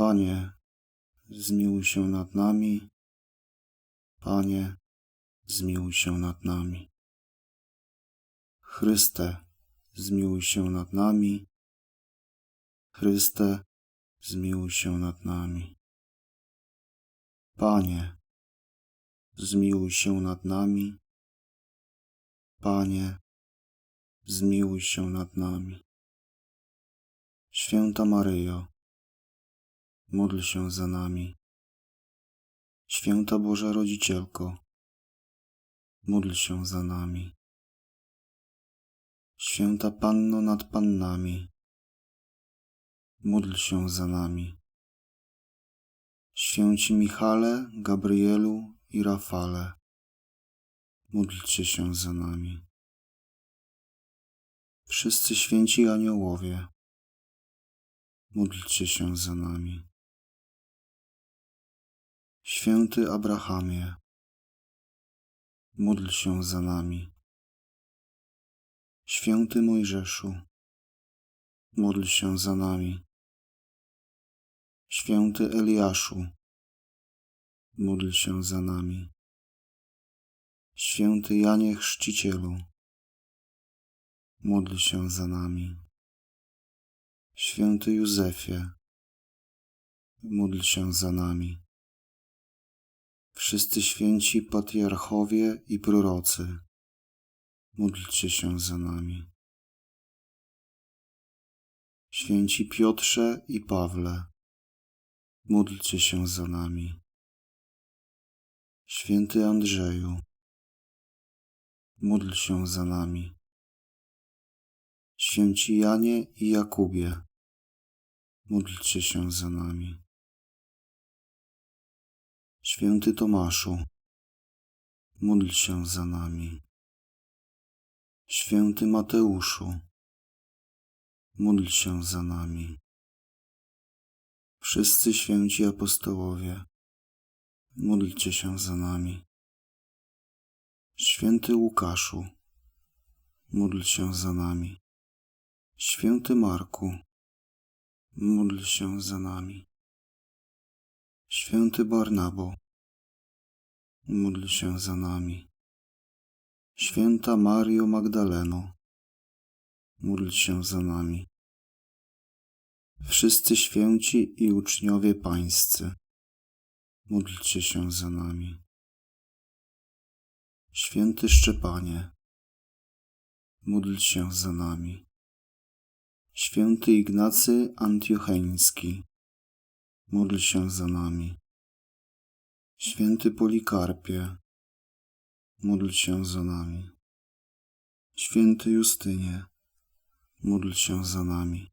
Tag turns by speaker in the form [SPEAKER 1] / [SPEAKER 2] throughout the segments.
[SPEAKER 1] Panie, zmiłuj się nad nami. Panie, zmiłuj się nad nami. Chryste, zmiłuj się nad nami. Chryste, zmiłuj się nad nami. Panie, zmiłuj się nad nami. Panie, zmiłuj się nad nami. Święta Maryjo, módl się za nami. Święta Boża Rodzicielko, módl się za nami. Święta Panno nad Pannami, módl się za nami. Święci Michale, Gabrielu i Rafale, módlcie się za nami. Wszyscy święci aniołowie, módlcie się za nami. Święty Abrahamie, módl się za nami. Święty Mojżeszu, módl się za nami. Święty Eliaszu, módl się za nami. Święty Janie Chrzcicielu, módl się za nami. Święty Józefie, módl się za nami. Wszyscy święci patriarchowie i prorocy, módlcie się za nami. Święci Piotrze i Pawle, módlcie się za nami. Święty Andrzeju, módl się za nami. Święci Janie i Jakubie, módlcie się za nami. Święty Tomaszu, módl się za nami. Święty Mateuszu, módl się za nami. Wszyscy święci apostołowie, módlcie się za nami. Święty Łukaszu, módl się za nami. Święty Marku, módl się za nami. Święty Barnabo, módl się za nami. Święta Mario Magdaleno, módl się za nami. Wszyscy święci i uczniowie pańscy, módlcie się za nami. Święty Szczepanie, módl się za nami. Święty Ignacy Antiocheński, módl się za nami. Święty Polikarpie, módl się za nami. Święty Justynie, módl się za nami.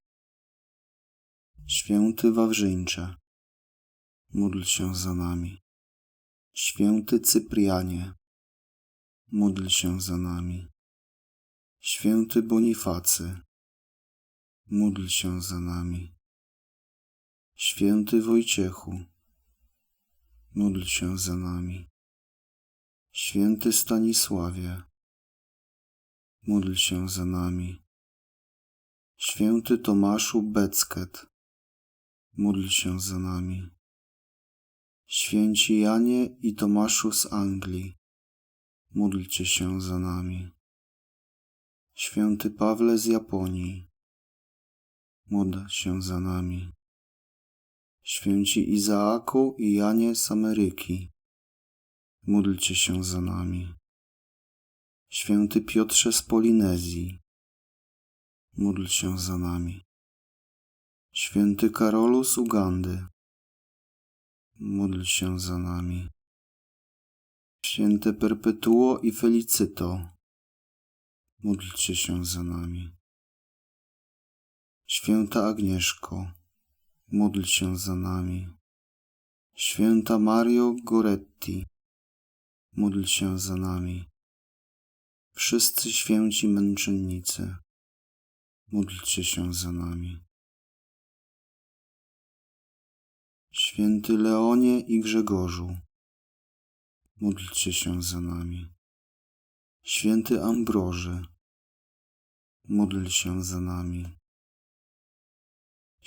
[SPEAKER 1] Święty Wawrzyńcze, módl się za nami. Święty Cyprianie, módl się za nami. Święty Bonifacy, módl się za nami. Święty Wojciechu, módl się za nami. Święty Stanisławie, módl się za nami. Święty Tomaszu Becket, módl się za nami. Święci Janie i Tomaszu z Anglii, módlcie się za nami. Święty Pawle z Japonii, módl się za nami. Święci Izaaku i Janie z Ameryki, módlcie się za nami. Święty Piotrze z Polinezji, módl się za nami. Święty Karolu z Ugandy, módl się za nami. Święte Perpetuo i Felicyto, módlcie się za nami. Święta Agnieszko, módl się za nami. Święta Mario Goretti, módl się za nami. Wszyscy święci męczennicy, módlcie się za nami. Święty Leonie i Grzegorzu, módlcie się za nami. Święty Ambroży, módl się za nami.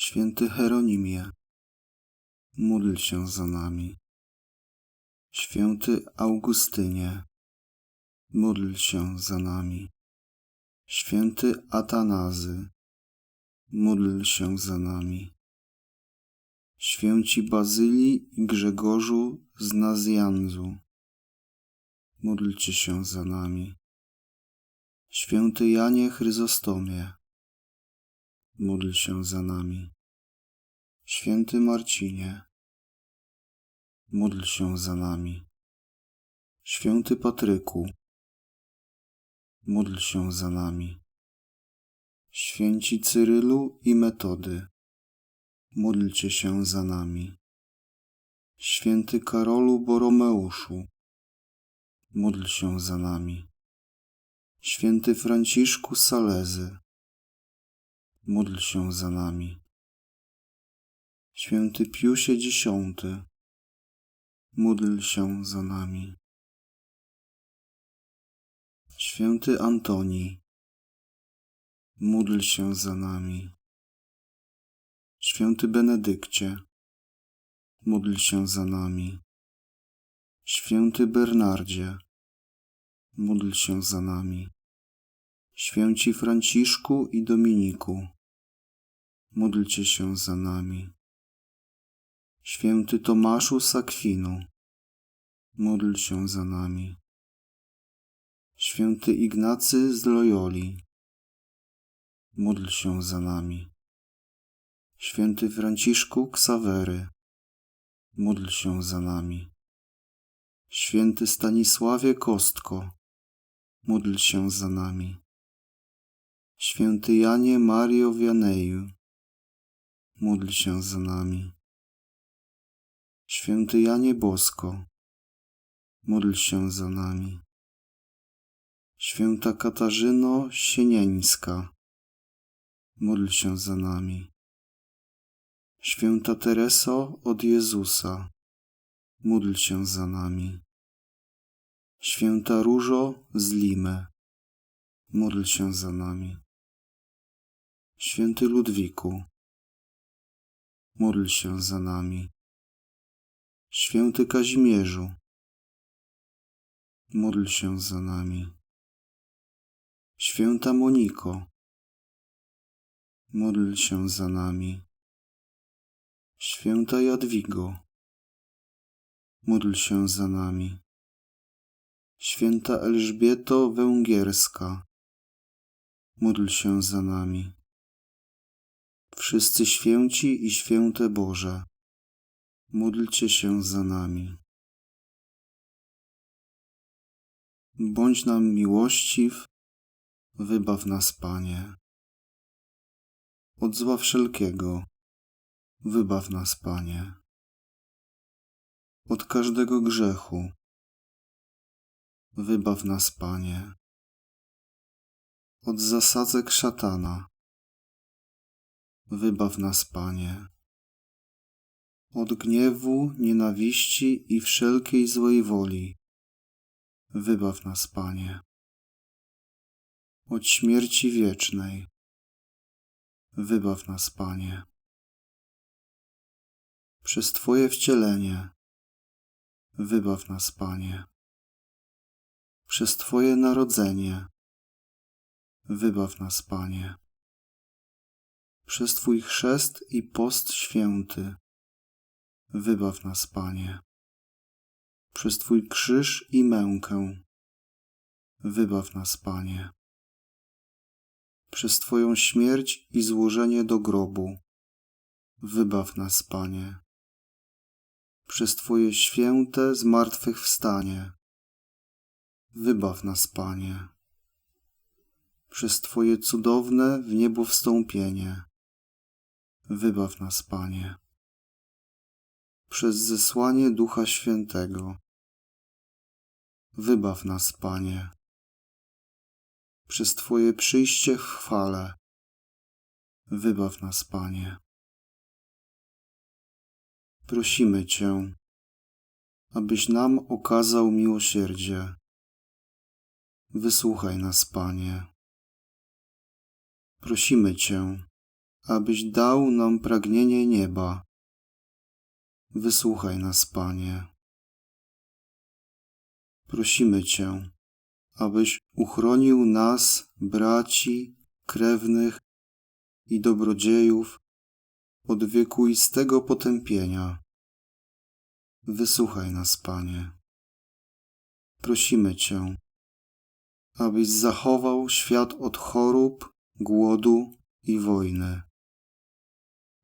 [SPEAKER 1] Święty Heronimie, módl się za nami. Święty Augustynie, módl się za nami. Święty Atanazy, módl się za nami. Święci Bazylii i Grzegorzu z Nazjanzu, módlcie się za nami. Święty Janie Chryzostomie, módl się za nami. Święty Marcinie, módl się za nami. Święty Patryku, módl się za nami. Święci Cyrylu i Metody, módlcie się za nami. Święty Karolu Boromeuszu, módl się za nami. Święty Franciszku Salezy, módl się za nami. Święty Piusie X, módl się za nami. Święty Antoni, módl się za nami. Święty Benedykcie, módl się za nami. Święty Bernardzie, módl się za nami. Święci Franciszku i Dominiku, módlcie się za nami. Święty Tomaszu Sakwinu, módl się za nami. Święty Ignacy z Loyoli, módl się za nami. Święty Franciszku Ksawery, módl się za nami. Święty Stanisławie Kostko, módl się za nami. Święty Janie Mario Wianeju, módl się za nami. Święty Janie Bosko, módl się za nami. Święta Katarzyno Sienieńska, módl się za nami. Święta Tereso od Jezusa, módl się za nami. Święta Różo z Limy, módl się za nami. Święty Ludwiku, módl się za nami. Święty Kazimierzu, módl się za nami. Święta Moniko, módl się za nami. Święta Jadwigo, módl się za nami. Święta Elżbieto Węgierska, módl się za nami. Wszyscy święci i święte Boże, módlcie się za nami. Bądź nam miłościw, wybaw nas, Panie. Od zła wszelkiego, wybaw nas, Panie. Od każdego grzechu, wybaw nas, Panie. Od zasadzek szatana, wybaw nas, Panie. Od gniewu, nienawiści i wszelkiej złej woli, wybaw nas, Panie. Od śmierci wiecznej, wybaw nas, Panie. Przez Twoje wcielenie, wybaw nas, Panie. Przez Twoje narodzenie, wybaw nas, Panie. Przez Twój chrzest i post święty, wybaw nas, Panie. Przez Twój krzyż i mękę, wybaw nas, Panie. Przez Twoją śmierć i złożenie do grobu, wybaw nas, Panie. Przez Twoje święte zmartwychwstanie, wybaw nas, Panie. Przez Twoje cudowne w niebo wstąpienie, wybaw nas, Panie. Przez zesłanie Ducha Świętego, wybaw nas, Panie. Przez Twoje przyjście w chwale, wybaw nas, Panie. Prosimy Cię, abyś nam okazał miłosierdzie. Wysłuchaj nas, Panie. Prosimy Cię, abyś dał nam pragnienie nieba. Wysłuchaj nas, Panie. Prosimy Cię, abyś uchronił nas, braci, krewnych i dobrodziejów od wiekuistego potępienia. Wysłuchaj nas, Panie. Prosimy Cię, abyś zachował świat od chorób, głodu i wojny.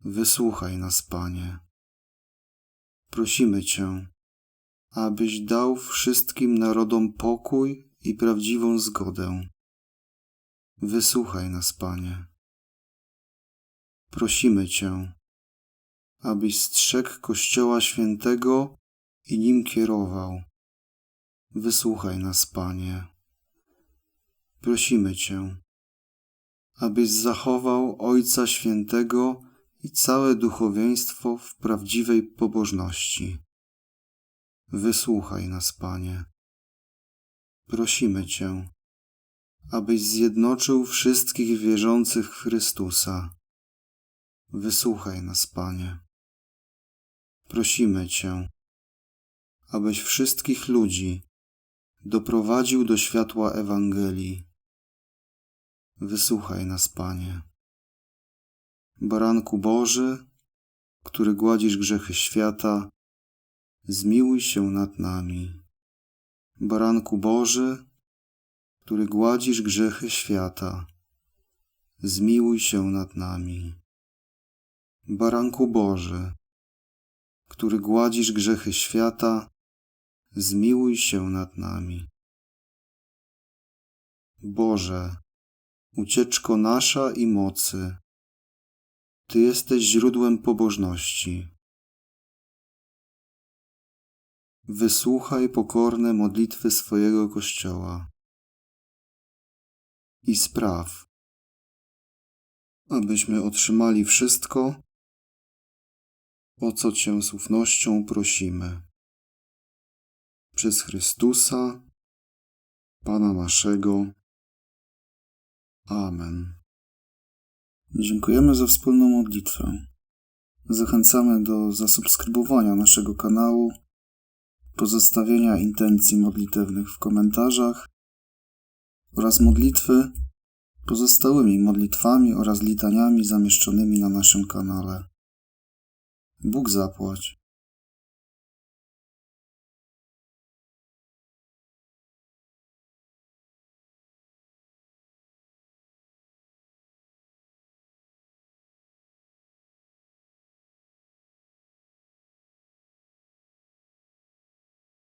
[SPEAKER 1] Wysłuchaj nas, Panie. Prosimy Cię, abyś dał wszystkim narodom pokój i prawdziwą zgodę. Wysłuchaj nas, Panie. Prosimy Cię, abyś strzegł Kościoła Świętego i nim kierował. Wysłuchaj nas, Panie. Prosimy Cię, abyś zachował Ojca Świętego i całe duchowieństwo w prawdziwej pobożności. Wysłuchaj nas, Panie. Prosimy Cię, abyś zjednoczył wszystkich wierzących w Chrystusa. Wysłuchaj nas, Panie. Prosimy Cię, abyś wszystkich ludzi doprowadził do światła Ewangelii. Wysłuchaj nas, Panie. Baranku Boży, który gładzisz grzechy świata, zmiłuj się nad nami. Baranku Boży, który gładzisz grzechy świata, zmiłuj się nad nami. Baranku Boży, który gładzisz grzechy świata, zmiłuj się nad nami. Boże, ucieczko nasza i mocy, Ty jesteś źródłem pobożności. Wysłuchaj pokorne modlitwy swojego Kościoła i spraw, abyśmy otrzymali wszystko, o co Cię z ufnością prosimy. Przez Chrystusa, Pana naszego. Amen. Dziękujemy za wspólną modlitwę. Zachęcamy do zasubskrybowania naszego kanału, pozostawienia intencji modlitewnych w komentarzach oraz modlitwy pozostałymi modlitwami oraz litaniami zamieszczonymi na naszym kanale. Bóg zapłać.